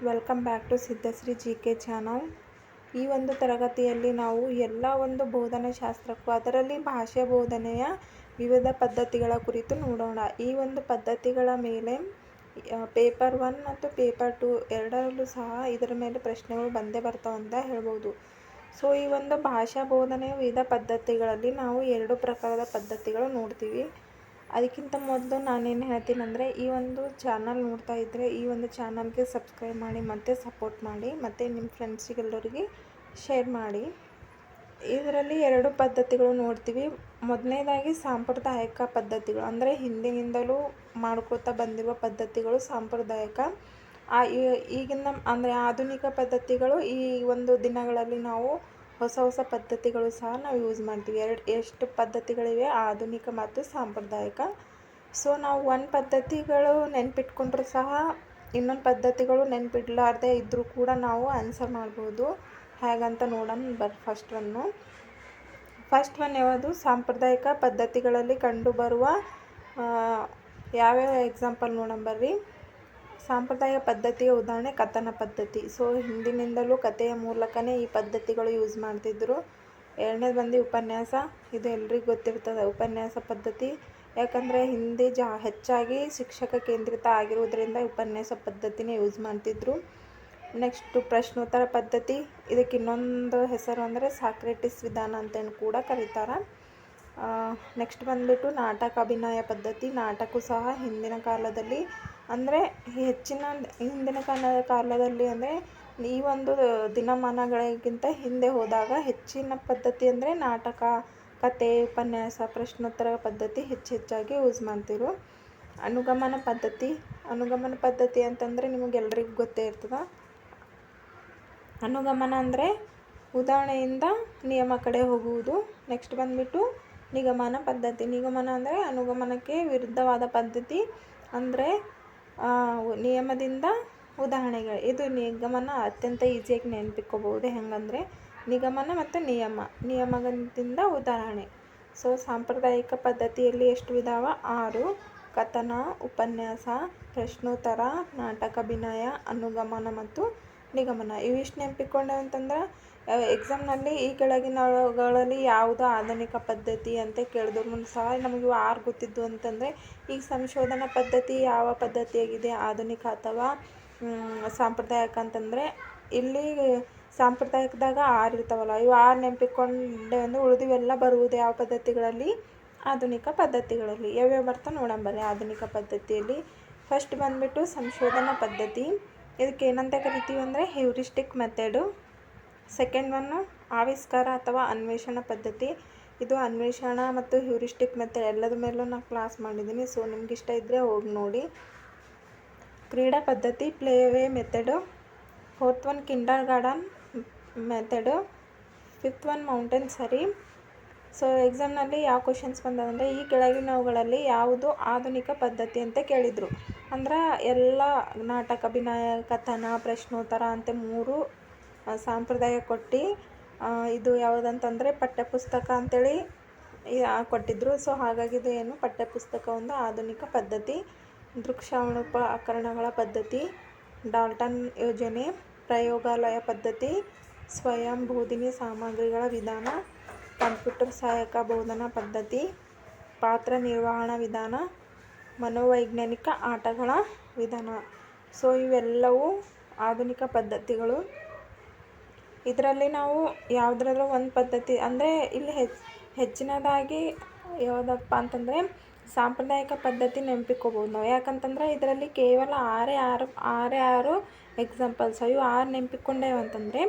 Welcome back to Siddhashree G K channel ಈ ಒಂದು ತರಗತಿಯಲ್ಲಿ ನಾವು ಎಲ್ಲ ಒಂದು ಬೋಧನಾ ಶಾಸ್ತ್ರಕ್ಕೂ ಅದರಲ್ಲಿ ಭಾಷೆ ಬೋಧನೆಯ ವಿವಿಧ ಪದ್ಧತಿಗಳ ಕುರಿತು ನೋಡೋಣ. ಈ ಒಂದು ಪದ್ಧತಿಗಳ ಮೇಲೆ ಪೇಪರ್ ಒನ್ ಮತ್ತು ಪೇಪರ್ ಟು ಎರಡರಲ್ಲೂ ಸಹ ಇದರ ಮೇಲೆ ಪ್ರಶ್ನೆಗಳು ಬಂದೇ ಬರ್ತಾವೆ ಅಂತ ಹೇಳ್ಬೋದು. ಸೊ ಈ ಒಂದು ಭಾಷಾ ಬೋಧನೆಯ ವಿವಿಧ ಪದ್ಧತಿಗಳಲ್ಲಿ ನಾವು ಎರಡು ಪ್ರಕಾರದ ಪದ್ಧತಿಗಳು ನೋಡ್ತೀವಿ. ಅದಕ್ಕಿಂತ ಮೊದಲು ನಾನೇನು ಹೇಳ್ತೀನಿ ಅಂದರೆ, ಈ ಒಂದು ಚಾನಲ್ ನೋಡ್ತಾ ಇದ್ದರೆ ಈ ಒಂದು ಚಾನಲ್ಗೆ ಸಬ್ಸ್ಕ್ರೈಬ್ ಮಾಡಿ, ಮತ್ತು ಸಪೋರ್ಟ್ ಮಾಡಿ, ಮತ್ತು ನಿಮ್ಮ ಫ್ರೆಂಡ್ಸಿಗೆಲ್ಲರಿಗೆ ಶೇರ್ ಮಾಡಿ. ಇದರಲ್ಲಿ ಎರಡು ಪದ್ಧತಿಗಳು ನೋಡ್ತೀವಿ. ಮೊದಲನೇದಾಗಿ ಸಾಂಪ್ರದಾಯಿಕ ಪದ್ಧತಿಗಳು, ಅಂದರೆ ಹಿಂದಿನಿಂದಲೂ ಮಾಡ್ಕೋತಾ ಬಂದಿರುವ ಪದ್ಧತಿಗಳು ಸಾಂಪ್ರದಾಯಿಕ. ಆ ಈಗಿನ, ಅಂದರೆ ಆಧುನಿಕ ಪದ್ಧತಿಗಳು ಈ ಒಂದು ದಿನಗಳಲ್ಲಿ ನಾವು ಹೊಸ ಹೊಸ ಪದ್ಧತಿಗಳು ಸಹ ನಾವು ಯೂಸ್ ಮಾಡ್ತೀವಿ. ಎರಡು, ಎಷ್ಟು ಪದ್ಧತಿಗಳಿವೆ? ಆಧುನಿಕ ಮತ್ತು ಸಾಂಪ್ರದಾಯಿಕ. ಸೊ ನಾವು ಒಂದು ಪದ್ಧತಿಗಳು ನೆನ್ಪಿಟ್ಕೊಂಡ್ರೂ ಸಹ ಇನ್ನೊಂದು ಪದ್ಧತಿಗಳು ನೆನ್ಪಿಡ್ಲಾರ್ದೆ ಇದ್ದರೂ ಕೂಡ ನಾವು ಆನ್ಸರ್ ಮಾಡ್ಬೋದು. ಹೇಗಂತ ನೋಡೋಣ ಬರ್ ಫಸ್ಟ್ ಒನ್ನು ಫಸ್ಟ್ ಒನ್ ಯಾವುದು? ಸಾಂಪ್ರದಾಯಿಕ ಪದ್ಧತಿಗಳಲ್ಲಿ ಕಂಡುಬರುವ ಯಾವ್ಯಾವ ಎಕ್ಸಾಂಪಲ್ ನೋಡೋಣ ಬರ್ರಿ. ಸಾಂಪ್ರದಾಯ ಪದ್ಧತಿಯ ಉದಾಹರಣೆ ಕಥನ ಪದ್ಧತಿ. ಸೊ, ಹಿಂದಿನಿಂದಲೂ ಕಥೆಯ ಮೂಲಕನೇ ಈ ಪದ್ಧತಿಗಳು ಯೂಸ್ ಮಾಡ್ತಿದ್ರು. ಎರಡನೇದು ಬಂದು ಉಪನ್ಯಾಸ. ಇದು ಎಲ್ರಿಗೂ ಗೊತ್ತಿರ್ತದೆ, ಉಪನ್ಯಾಸ ಪದ್ಧತಿ. ಯಾಕಂದರೆ ಹಿಂದೆ ಜಾ, ಹೆಚ್ಚಾಗಿ ಶಿಕ್ಷಕ ಕೇಂದ್ರಿತ ಆಗಿರುವುದರಿಂದ ಉಪನ್ಯಾಸ ಪದ್ಧತಿನೇ ಯೂಸ್ ಮಾಡ್ತಿದ್ರು. ನೆಕ್ಸ್ಟು ಪ್ರಶ್ನೋತ್ತರ ಪದ್ಧತಿ. ಇದಕ್ಕೆ ಇನ್ನೊಂದು ಹೆಸರು ಅಂದರೆ ಸಾಕ್ರೆಟಿಸ್ ವಿಧಾನ ಅಂತೇನು ಕೂಡ ಕರೀತಾರೆ. ನೆಕ್ಸ್ಟ್ ಬಂದುಬಿಟ್ಟು ನಾಟಕ ಅಭಿನಯ ಪದ್ಧತಿ. ನಾಟಕ ಸಹ ಹಿಂದಿನ ಕಾಲದಲ್ಲಿ ಅಂದರೆ ಹೆಚ್ಚಿನ ಹಿಂದಿನ ಕಾಲದ ಕಾಲದಲ್ಲಿ ಅಂದರೆ ಈ ಒಂದು ದಿನಮಾನಗಳಿಗಿಂತ ಹಿಂದೆ ಹೋದಾಗ ಹೆಚ್ಚಿನ ಪದ್ಧತಿ ಅಂದರೆ ನಾಟಕ, ಕತೆ, ಉಪನ್ಯಾಸ, ಪ್ರಶ್ನೋತ್ತರ ಪದ್ಧತಿ ಹೆಚ್ಚು ಹೆಚ್ಚಾಗಿ ಯೂಸ್ ಮಾಡ್ತಿರು. ಅನುಗಮನ ಪದ್ಧತಿ ಅನುಗಮನ ಪದ್ಧತಿ ಅಂತಂದರೆ ನಿಮಗೆಲ್ರಿಗೂ ಗೊತ್ತೇ ಇರ್ತದೆ. ಅನುಗಮನ ಅಂದರೆ ಉದಾಹರಣೆಯಿಂದ ನಿಯಮ ಕಡೆ ಹೋಗುವುದು, ನೆಕ್ಸ್ಟ್ ಬಂದುಬಿಟ್ಟು ನಿಗಮನ ಪದ್ಧತಿ. ನಿಗಮನ ಅಂದರೆ ಅನುಗಮನಕ್ಕೆ ವಿರುದ್ಧವಾದ ಪದ್ಧತಿ ಅಂದರೆ ನಿಯಮದಿಂದ ಉದಾಹರಣೆಗಳು ಇದು ನಿಗಮನ ಅತ್ಯಂತ ಈಸಿಯಾಗಿ ನೆನಪಿಕೋಬಹುದು ಹೆಂಗಂದರೆ, ನಿಗಮನ ಮತ್ತು ನಿಯಮ ನಿಯಮದಿಂದ ಉದಾಹರಣೆ. ಸೊ ಸಾಂಪ್ರದಾಯಿಕ ಪದ್ಧತಿಯಲ್ಲಿ ಎಷ್ಟು ವಿಧಾವ? ಆರು, ಕಥನ, ಉಪನ್ಯಾಸ, ಪ್ರಶ್ನೋತ್ತರ, ನಾಟಕ ಅಭಿನಯ, ಅನುಗಮನ ಮತ್ತು ನಿಗಮನ. ಇವಿಷ್ಟು ನೆನಪಿಕೊಂಡೆ ಅಂತಂದ್ರೆ ಎಕ್ಸಾಮ್ನಲ್ಲಿ ಈ ಕೆಳಗಿನವುಗಳಲ್ಲಿ ಯಾವುದು ಆಧುನಿಕ ಪದ್ಧತಿ ಅಂತ ಕೇಳಿದ್ರು. ಸಹ ನಮಗೆ ಇವು ಆರು ಗೊತ್ತಿದ್ದು ಅಂತಂದರೆ, ಈಗ ಸಂಶೋಧನಾ ಪದ್ಧತಿ ಯಾವ ಪದ್ಧತಿಯಾಗಿದೆ? ಆಧುನಿಕ ಅಥವಾ ಸಾಂಪ್ರದಾಯಿಕ ಅಂತಂದರೆ, ಇಲ್ಲಿ ಸಾಂಪ್ರದಾಯಿಕದಾಗ ಆರು ಇರ್ತಾವಲ್ಲ, ಇವು ಆರು ನೆನಪಿಕೊಂಡೆ ಅಂದರೆ ಉಳಿದಿವೆಲ್ಲ ಬರುವುದು ಯಾವ ಪದ್ಧತಿಗಳಲ್ಲಿ? ಆಧುನಿಕ ಪದ್ಧತಿಗಳಲ್ಲಿ. ಯಾವ್ಯಾವ ಬರ್ತಾವೆ ನೋಡೋಣ ಬರ್ರಿ ಆಧುನಿಕ ಪದ್ಧತಿಯಲ್ಲಿ. ಫಸ್ಟ್ ಬಂದುಬಿಟ್ಟು ಸಂಶೋಧನಾ ಪದ್ಧತಿ. ಇದಕ್ಕೆ ಏನಂತ ಕರಿತೀವಿ ಅಂದರೆ ಹ್ಯೂರಿಸ್ಟಿಕ್ ಮೆಥಡು. ಸೆಕೆಂಡ್ ಒನ್ನು ಆವಿಷ್ಕಾರ ಅಥವಾ ಅನ್ವೇಷಣ ಪದ್ಧತಿ. ಇದು ಅನ್ವೇಷಣ ಮತ್ತು ಹ್ಯೂರಿಸ್ಟಿಕ್ ಮೆಥಡ್ ಎಲ್ಲದ ಮೇಲೂ ನಾನು ಕ್ಲಾಸ್ ಮಾಡಿದ್ದೀನಿ ಸೊ ನಿಮ್ಗೆ ಇಷ್ಟ ಇದ್ದರೆ ಹೋಗಿ ನೋಡಿ. ಕ್ರೀಡಾ ಪದ್ಧತಿ, play way method. Fourth one kindergarten method. Fifth one Montessori ಸರಿ. ಸೊ ಎಕ್ಸಾಮ್ನಲ್ಲಿ ಯಾವ ಕ್ವಶನ್ಸ್ ಬಂದದಂದರೆ ಈ ಕೆಳಗಿನವುಗಳಲ್ಲಿ ಯಾವುದು ಆಧುನಿಕ ಪದ್ಧತಿ ಅಂತ ಕೇಳಿದರು. ಅಂದ್ರೆ ಎಲ್ಲ ನಾಟಕ, ಅಭಿನಯ, ಕಥನ, ಪ್ರಶ್ನೋತ್ತರ ಅಂತ ಮೂರು ಸಂಪ್ರದಾಯ ಕೊಟ್ಟು ಇದು ಯಾವುದಂತಂದರೆ ಪಠ್ಯಪುಸ್ತಕ ಅಂತೇಳಿ ಕೊಟ್ಟಿದ್ದರು ಸೊ, ಹಾಗಾಗಿ ಇದು ಏನು ಪಠ್ಯಪುಸ್ತಕ ಒಂದು ಆಧುನಿಕ ಪದ್ಧತಿ. ದೃಕ್ಶ್ರವಣೋಪಕರಣಗಳ ಪದ್ಧತಿ, ಡಾಲ್ಟನ್ ಯೋಜನೆ, ಪ್ರಯೋಗಾಲಯ ಪದ್ಧತಿ, ಸ್ವಯಂ ಬೋಧನೆ ಸಾಮಗ್ರಿಗಳ ವಿಧಾನ, ಕಂಪ್ಯೂಟರ್ ಸಹಾಯಕ ಬೋಧನಾ ಪದ್ಧತಿ, ಪಾತ್ರ ನಿರ್ವಹಣಾ ವಿಧಾನ ಮನೋವೈಜ್ಞಾನಿಕ ಆಟಗಳ ವಿಧಾನ. ಸೊ, ಇವೆಲ್ಲವೂ ಆಧುನಿಕ ಪದ್ಧತಿಗಳು. ಇದರಲ್ಲಿ ನಾವು ಯಾವುದ್ರಲ್ಲೂ ಒಂದು ಪದ್ಧತಿ ಅಂದರೆ ಇಲ್ಲಿ ಹೆಚ್, ಹೆಚ್ಚಿನದಾಗಿ ಯಾವುದಪ್ಪ ಅಂತಂದರೆ ಸಾಂಪ್ರದಾಯಿಕ ಪದ್ಧತಿ ನೆನ್ಪಿಕೊಬೋದು ನಾವು. ಯಾಕಂತಂದ್ರೆ ಇದರಲ್ಲಿ ಕೇವಲ ಆರೇ ಆರು ಆರೇ ಆರು ಎಕ್ಸಾಂಪಲ್ಸ್ ಇವು ಆರು ನೆನಪಿಟ್ಕೊಂಡೇವು ಅಂತಂದರೆ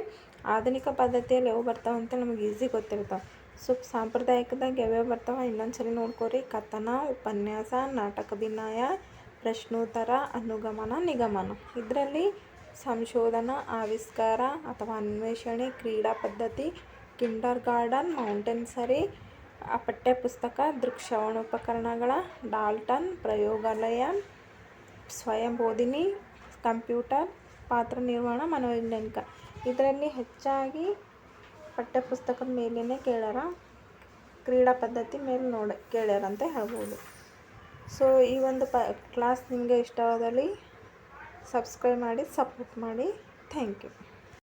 ಆಧುನಿಕ ಪದ್ಧತಿಯಲ್ಲಿ ಯಾವ ಬರ್ತಾವಂತ ನಮಗೆ ಈಸಿ ಗೊತ್ತಿರ್ತಾವೆ ಸೊ ಸಾಂಪ್ರದಾಯಿಕದಾಗ ಯಾವ್ಯಾವ ಬರ್ತಾವೆ ಇನ್ನೊಂದು ಸರಿ ನೋಡ್ಕೊರಿ. ಕಥನ, ಉಪನ್ಯಾಸ, ನಾಟಕ ಅಭಿನಯ, ಪ್ರಶ್ನೋತ್ತರ, ಅನುಗಮನ, ನಿಗಮನ. ಇದರಲ್ಲಿ ಸಂಶೋಧನಾ, ಆವಿಷ್ಕಾರ ಅಥವಾ ಅನ್ವೇಷಣೆ, ಕ್ರೀಡಾ ಪದ್ಧತಿ ಕಿಂಡರ್ ಗಾರ್ಡನ್ ಮೌಂಟೇನ್ ಸರಿ ಪಠ್ಯಪುಸ್ತಕ ದೃಕ್ಶ್ರವಣೋಪಕರಣಗಳ ಡಾಲ್ಟನ್, ಪ್ರಯೋಗಾಲಯ ಸ್ವಯಂ ಬೋಧಿನಿ ಕಂಪ್ಯೂಟರ್, ಪಾತ್ರ ನಿರ್ವಹಣಾ, ಮನೋವೈಜ್ಞಾನಿಕ. ಇದರಲ್ಲಿ ಹೆಚ್ಚಾಗಿ ಪಠ್ಯಪುಸ್ತಕದ ಮೇಲೇ ಕೇಳ್ಯಾರ. ಕ್ರೀಡಾ ಪದ್ಧತಿ ಮೇಲೆ ನೋಡಿ ಕೇಳ್ಯಾರ ಅಂತ ಹೇಳ್ಬೋದು. ಸೊ ಈ ಒಂದು ಪ ಕ್ಲಾಸ್ ನಿಮಗೆ ಇಷ್ಟವಾದಲ್ಲಿ ಸಬ್ಸ್ಕ್ರೈಬ್ ಮಾಡಿ ಸಪೋರ್ಟ್ ಮಾಡಿ. Thank you